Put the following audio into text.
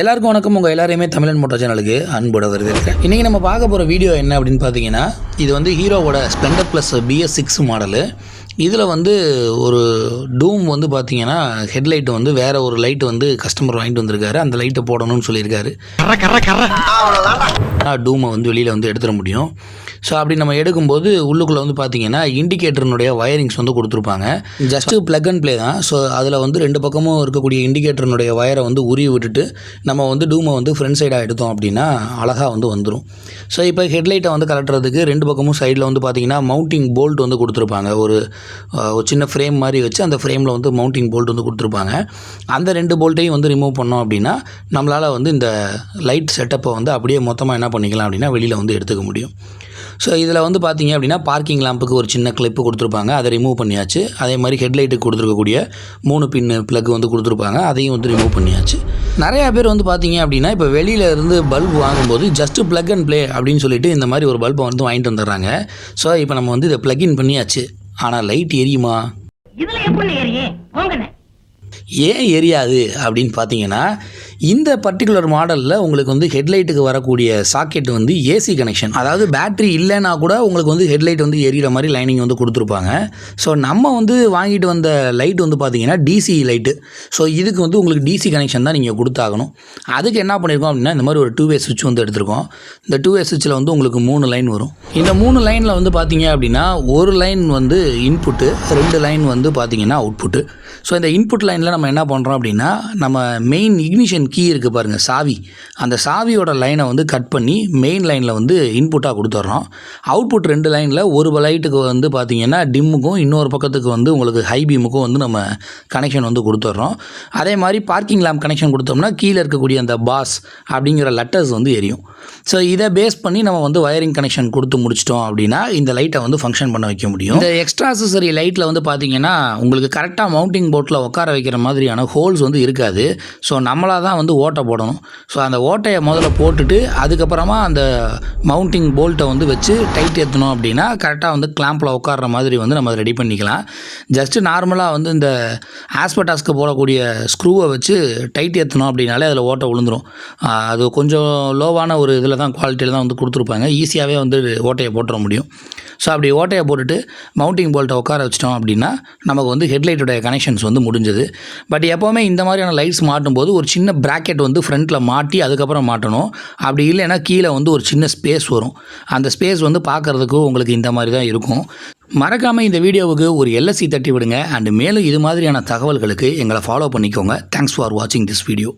எல்லாருக்கும் வணக்கம். உங்கள் எல்லாரையுமே தமிழன் மோட்டோ சேனலுக்கு அன்போட வரவேற்கிறேன். இன்றைக்கி நம்ம பார்க்க போகிற வீடியோ என்ன அப்படின்னு பார்த்தீங்கன்னா இது வந்து ஹீரோவோட Splendor plus BS six model இதில் வந்து ஒரு டூம் வந்து பார்த்தீங்கன்னா ஹெட்லைட் வந்து வேறு ஒரு லைட் வந்து கஸ்டமர் வாங்கிட்டு வந்திருக்காரு. அந்த லைட்டை போடணும்னு சொல்லியிருக்காரு. டூமை வந்து வெளியில் வந்து எடுத்துட முடியும். ஸோ அப்படி நம்ம எடுக்கும்போது உள்ளுக்குள்ளே வந்து பார்த்தீங்கன்னா இண்டிகேட்டர்னுடைய வயரிங்ஸ் வந்து கொடுத்துருப்பாங்க. ஜஸ்ட்டு ப்ளக் அண்ட் ப்ளே தான். ஸோ அதில் வந்து ரெண்டு பக்கமும் இருக்கக்கூடிய இண்டிகேட்டர்னுடைய வயரை வந்து உருவி விட்டுட்டு நம்ம வந்து டூமை வந்து ஃப்ரண்ட் சைடாக எடுத்தோம் அப்படின்னா அழகாக வந்து வந்துடும் ஸோ இப்போ ஹெட்லைட்டை வந்து கலட்டுறதுக்கு ரெண்டு பக்கமும் சைடில் வந்து பார்த்தீங்கன்னா மவுண்டிங் போல்ட் வந்து கொடுத்துருப்பாங்க. ஒரு ஒரு சின்ன ஃப்ரேம் மாதிரி வச்சு அந்த ஃப்ரேமில் வந்து மவுண்டிங் போல்ட் வந்து கொடுத்துருப்பாங்க. அந்த ரெண்டு போல்ட்டையும் வந்து ரிமூவ் பண்ணோம் அப்படின்னா நம்மளால் வந்து இந்த லைட் செட்டப்பை வந்து அப்படியே மொத்தமாக என்ன பண்ணிக்கலாம் அப்படின்னா வெளியில் வந்து எடுத்துக்க முடியும். ஸோ இதில் வந்து பார்த்தீங்க அப்படின்னா பார்க்கிங் லேம்புக்கு ஒரு சின்ன கிளிப்பு கொடுத்துருப்பாங்க. அதை ரிமூவ் பண்ணியாச்சு. அதே மாதிரி ஹெட்லைட்டுக்கு கொடுத்துருக்கக்கூடிய மூணு பின்னு ப்ளக் வந்து கொடுத்துருப்பாங்க. அதையும் வந்து ரிமூவ் பண்ணியாச்சு. நிறையா பேர் வந்து பார்த்தீங்க அப்படின்னா இப்போ வெளியில இருந்து பல்ப் வாங்கும்போது ஜஸ்ட் ப்ளக் அண்ட் ப்ளே அப்படின்னு சொல்லிட்டு இந்த மாதிரி ஒரு பல்பை வந்து வாங்கிட்டு வந்துடுறாங்க. ஸோ இப்போ நம்ம வந்து இதை ப்ளக்இன் பண்ணியாச்சு. ஆனால் லைட் எரியுமா? ஏன் எரியாது அப்படின்னு பார்த்தீங்கன்னா இந்த பர்டிகுலர் மாடலில் உங்களுக்கு வந்து ஹெட்லைட்டுக்கு வரக்கூடிய சாக்கெட் வந்து ஏசி கனெக்ஷன் அதாவது பேட்டரி இல்லைன்னா கூட உங்களுக்கு வந்து ஹெட்லைட் வந்து எரியிற மாதிரி லைனிங் வந்து கொடுத்துருப்பாங்க. ஸோ நம்ம வந்து வாங்கிட்டு வந்த லைட் வந்து பார்த்தீங்கன்னா டிசி லைட்டு ஸோ இதுக்கு வந்து உங்களுக்கு டிசி கனெக்ஷன் தான் நீங்கள் கொடுத்தாகணும். அதுக்கு என்ன பண்ணியிருக்கோம் அப்படின்னா இந்த மாதிரி ஒரு டூ வே சுவிட்ச் வந்து எடுத்திருக்கோம். இந்த டூ வே சுவிட்சில் வந்து உங்களுக்கு மூணு லைன் வரும். இந்த மூணு லைனில் வந்து பார்த்தீங்க அப்படின்னா ஒரு லைன் வந்து இன்புட்டு ரெண்டு லைன் வந்து பார்த்தீங்கன்னா அவுட்புட்டு ஸோ இந்த இன்புட் லைனில் நம்ம என்ன பண்ணுறோம் அப்படின்னா நம்ம மெயின் இக்னிஷன் கீ இருக்குது பாருங்கள் சாவி. அந்த சாவியோட லைனை வந்து கட் பண்ணி மெயின் லைனில் வந்து இன்புட்டாக கொடுத்துட்றோம் அவுட்புட் ரெண்டு லைனில் ஒரு லைட்டுக்கு வந்து பார்த்திங்கன்னா டிம்முக்கும் இன்னொரு பக்கத்துக்கு வந்து உங்களுக்கு ஹை பீமுக்கும் வந்து நம்ம கனெக்ஷன் வந்து கொடுத்துட்றோம் அதே மாதிரி பார்க்கிங் லேம்ப் கனெக்ஷன் கொடுத்தோம்னா கீழே இருக்கக்கூடிய அந்த பாஸ் அப்படிங்கிற லெட்டர்ஸ் வந்து எரியும். ஸோ இதை பேஸ் பண்ணி நம்ம வந்து வயரிங் கனெக்ஷன் கொடுத்து முடிச்சிட்டோம் அப்படின்னா இந்த லைட்டை வந்து ஃபங்க்ஷன் பண்ண வைக்க முடியும். இந்த எக்ஸ்ட்ரா அசசரி லைட்டில் வந்து பார்த்தீங்கன்னா உங்களுக்கு கரெக்டாக மவுண்டிங் போட்டில் உட்கார வைக்கிற மாதிரியான ஹோல்ஸ் வந்து இருக்காது. ஸோ நம்மளாக தான் வந்து ஓட்டை போடணும். ஸோ அந்த ஓட்டையை முதல்ல போட்டுட்டு அதுக்கப்புறமா அந்த மவுண்டிங் போல்ட்டை வந்து வச்சு டைட் ஏற்றணும் அப்படின்னா கரெக்டாக வந்து கிளாம்பில் உட்கார்ற மாதிரி வந்து நம்ம ரெடி பண்ணிக்கலாம். ஜஸ்ட்டு நார்மலாக வந்து இந்த ஆஸ்பட்டாஸ்க்கு போடக்கூடிய ஸ்க்ரூவை வச்சு டைட் ஏற்றணும் அப்படின்னாலே அதில் ஓட்டை விழுந்துரும் அது கொஞ்சம் லோவான ஒரு இதில் தான் குவாலிட்டியில் தான் வந்து கொடுத்துருப்பாங்க. ஈஸியாகவே வந்து ஓட்டையை போட்டுற முடியும். ஸோ அப்படி ஓட்டையை போட்டுட்டு மவுண்டிங் போல்ட்டை உட்கார வச்சிட்டோம் அப்படின்னா நமக்கு வந்து ஹெட்லைட்டுடைய கனெக்ஷன்ஸ் வந்து முடிஞ்சது. பட் எப்போவுமே இந்த மாதிரியான லைட்ஸ் மாட்டும் போது ஒரு சின்ன ப்ராக்கெட் வந்து ஃப்ரண்ட்டில் மாட்டி அதுக்கப்புறம் மாட்டணும். அப்படி இல்லைன்னா கீழே வந்து ஒரு சின்ன ஸ்பேஸ் வரும். அந்த ஸ்பேஸ் வந்து பார்க்குறதுக்கு உங்களுக்கு இந்த மாதிரி தான் இருக்கும். மறக்காமல் இந்த வீடியோவுக்கு ஒரு எல்எஸ்சி தட்டி விடுங்க. அண்ட் மேலும் இது மாதிரியான தகவல்களுக்கு எங்களை ஃபாலோ பண்ணிக்கோங்க. தேங்க்ஸ் ஃபார் வாட்சிங் திஸ் வீடியோ